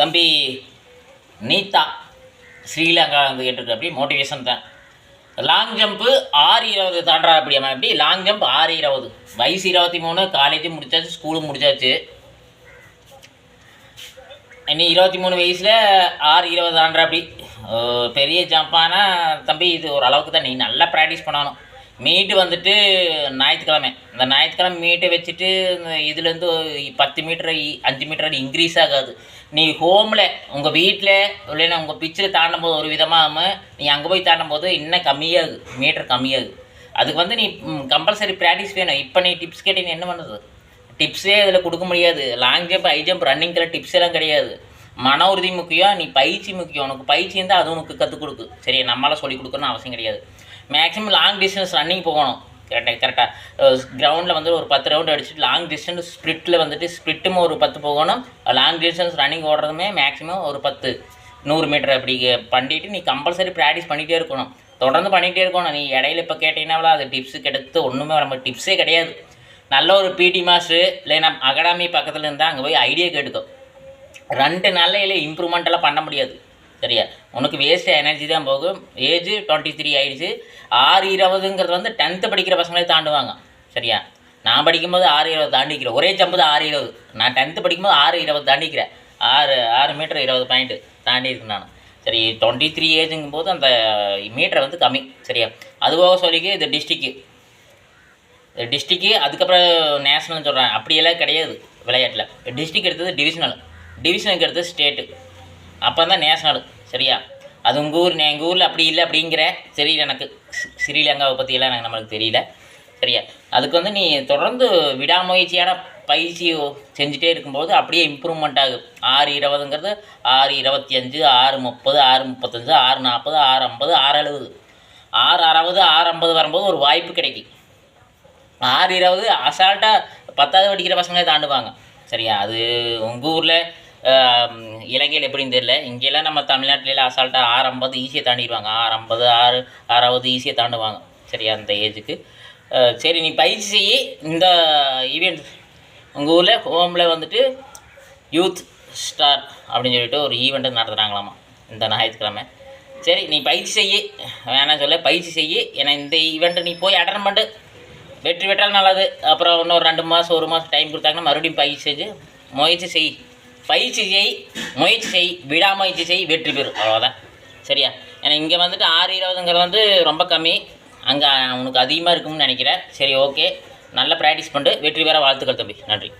தம்பி நீத்தா ஸ்ரீலங்கா வந்து கேட்டிருக்க அப்படி மோட்டிவேஷன் தான். லாங் ஜம்ப்பு ஆறு இருபது தாண்டா அப்படியாம்மா எப்படி? லாங் ஜம்ப் ஆறு இருபது. வயசு இருபத்தி மூணு காலேஜும் முடிச்சாச்சு ஸ்கூலும் முடிச்சாச்சு. இனி இருபத்தி மூணு வயசில் ஆறு இருபது தாண்டா அப்படி. பெரிய ஜம்ப்பானா தம்பி இது ஓரளவுக்கு தான். நீ நல்லா ப்ராக்டிஸ் பண்ணணும். மீட்டு வந்துட்டு ஞாயிற்றுக்கிழமை. இந்த ஞாயிற்றுக்கிழமை மீட்டை வச்சுட்டு இந்த இதுலேருந்து பத்து மீட்டர் அஞ்சு மீட்டர் இன்க்ரீஸ் ஆகாது. நீ ஹோமில் உங்கள் வீட்டில் இல்லைன்னா உங்கள் பிச்சில் தாண்டும் போது ஒரு விதமாக நீ அங்கே போய் தாண்டும் போது இன்னும் கம்மியாகுது. மீட்டர் கம்மியாகுது. அதுக்கு வந்து நீ கம்பல்சரி ப்ராக்டிஸ் வேணும். இப்போ நீ டிப்ஸ் கேட்டு நீ என்ன பண்ணுறது? டிப்ஸே இதில் கொடுக்க முடியாது. லாங் ஜம்ப் ஹை ஜம்ப் ரன்னிங்கில் டிப்ஸ் எல்லாம் கிடையாது. மன உறுதி முக்கியம் நீ பயிற்சி முக்கியம். உனக்கு பயிற்சி இருந்தால் அது உனக்கு கற்றுக் கொடுக்கு. சரி நம்மளால் சொல்லிக் கொடுக்கணும்னு அவசியம் கிடையாது. மேக்ஸிமம் லாங் டிஸ்டன்ஸ் ரன்னிங் போகணும். கரெக்டாக கரெக்டாக கிரவுண்டில் வந்து ஒரு பத்து ரவுண்ட் அடிச்சுட்டு லாங் டிஸ்டன்ஸ் ஸ்ப்ளிட்டில் வந்துட்டு ஸ்ப்ரிட்டும் ஒரு பத்து போகணும். லாங் டிஸ்டன்ஸ் ரன்னிங் ஓடுறதுமே மேக்ஸிமம் ஒரு பத்து நூறு மீட்டர் அப்படி பண்ணிட்டு நீ கம்பல்சரி ப்ராக்டிஸ் பண்ணிகிட்டே இருக்கணும். தொடர்ந்து பண்ணிகிட்டே இருக்கணும். நீ இடையில இப்போ கேட்டீங்கன்னா அது டிப்ஸு கிடைத்து ஒன்றுமே நம்ம டிப்ஸே கிடையாது. நல்ல ஒரு பிடி மாஸ்டர் இல்லைன்னா அகாடமி பக்கத்தில் இருந்தால் அங்கே போய் ஐடியா கேட்டுக்கோ. ரெண்டு நாளையில இம்ப்ரூவ்மெண்ட்டெல்லாம் பண்ண முடியாது. சரியா? உனக்கு வேஸ்ட் எனர்ஜி தான் போகும். ஏஜ் டுவெண்ட்டி த்ரீ ஆயிடுச்சு. ஆறு இருபதுங்கிறது வந்து டென்த்து படிக்கிற பசங்களே தாண்டுவாங்க. சரியா? நான் படிக்கும்போது ஆறு இருபது தாண்டிக்கிறேன். ஒரே ஜம்பு தான் ஆறு இருபது. நான் டென்த்து படிக்கும்போது ஆறு இருபது தாண்டிக்கிறேன். ஆறு ஆறு மீட்டர் இருபது பாயிண்ட்டு தாண்டியிருக்கேன் நான். சரி டுவெண்ட்டி த்ரீ ஏஜுங்கும் போது அந்த மீட்டர் வந்து கம்மி. சரியா? அதுபோக சொல்லிக்க இது டிஸ்ட்ரிக்கு டிஸ்ட்ரிக்கு அதுக்கப்புறம் நேஷ்னல்னு சொல்கிறேன் அப்படியெல்லாம் கிடையாது விளையாட்டில். டிஸ்ட்ரிக் எடுத்தது டிவிஷனல் டிவிஷனுக்கு எடுத்தது ஸ்டேட்டு. அப்போ தான் நேஷ்னல் சரியா? அது உங்கள் ஊர் எங்கள் ஊரில் அப்படி இல்லை அப்படிங்கிற தெரியல எனக்கு. ஸ்ரீலங்காவை பற்றியெல்லாம் எனக்கு நம்மளுக்கு தெரியல சரியா? அதுக்கு வந்து நீ தொடர்ந்து விடாமுயற்சியான பயிற்சி செஞ்சுட்டே இருக்கும்போது அப்படியே இம்ப்ரூவ்மெண்ட் ஆகும் ஆறு இருபதுங்கிறது ஆறு இருபத்தி அஞ்சு ஆறு முப்பது ஆறு முப்பத்தஞ்சு ஆறு நாற்பது ஆறு ஐம்பது ஆறு எழுபது ஆறு அறுபது ஆறு ஐம்பது வரும்போது ஒரு வாய்ப்பு கிடைக்கும். ஆறு இருபது அசால்ட்டாக பத்தாவது படிக்கிற பசங்களே தாண்டுவாங்க சரியா? அது உங்கள் ஊரில் இலங்கையில் எப்படின்னு தெரியல. இங்கெல்லாம் நம்ம தமிழ்நாட்டில அசால்ட்டாக ஆறு ஐம்பது ஈஸியாக தாண்டிடுவாங்க. ஆறு ஐம்பது ஆறு ஆறாவது ஈஸியாக தாண்டுவாங்க. சரியா அந்த ஏஜுக்கு சரி நீ பயிற்சி செய்யி இந்த ஈவெண்ட் உங்கள் ஊரில் ஹோமில் வந்துட்டு யூத் ஸ்டார் அப்படின்னு சொல்லிட்டு ஒரு ஈவெண்ட்டு நடத்துகிறாங்களாமா இந்த ஞாயிற்றுக்கிழமை. சரி நீ பயிற்சி செய்ய. வேணாம் சொல்ல பயிற்சி செய்யி. ஏன்னா இந்த ஈவெண்ட்டை நீ போய் அட்டன் பண்ணிட்டு வெற்றி பெற்றால் நல்லது. அப்புறம் இன்னொரு ரெண்டு மாதம் ஒரு மாதம் டைம் கொடுத்தாங்கன்னா மறுபடியும் பயிற்சி செஞ்சு முயற்சி செய். பயிற்சி செய் முயற்சி செய் விடாமுயற்சி செய் வெற்றி பெறும் அவ்வளோதான் சரியா? ஏன்னா இங்கே வந்துட்டு ஆறு இருபதுங்கிறது வந்து ரொம்ப கம்மி. அங்கே உனக்கு அதிகமாக இருக்கும்னு நினைக்கிறேன். சரி ஓகே. நல்ல ப்ராக்டிஸ் பண்ணிட்டு வெற்றி பெற வாழ்த்துக்கள் தம்பி. நன்றி.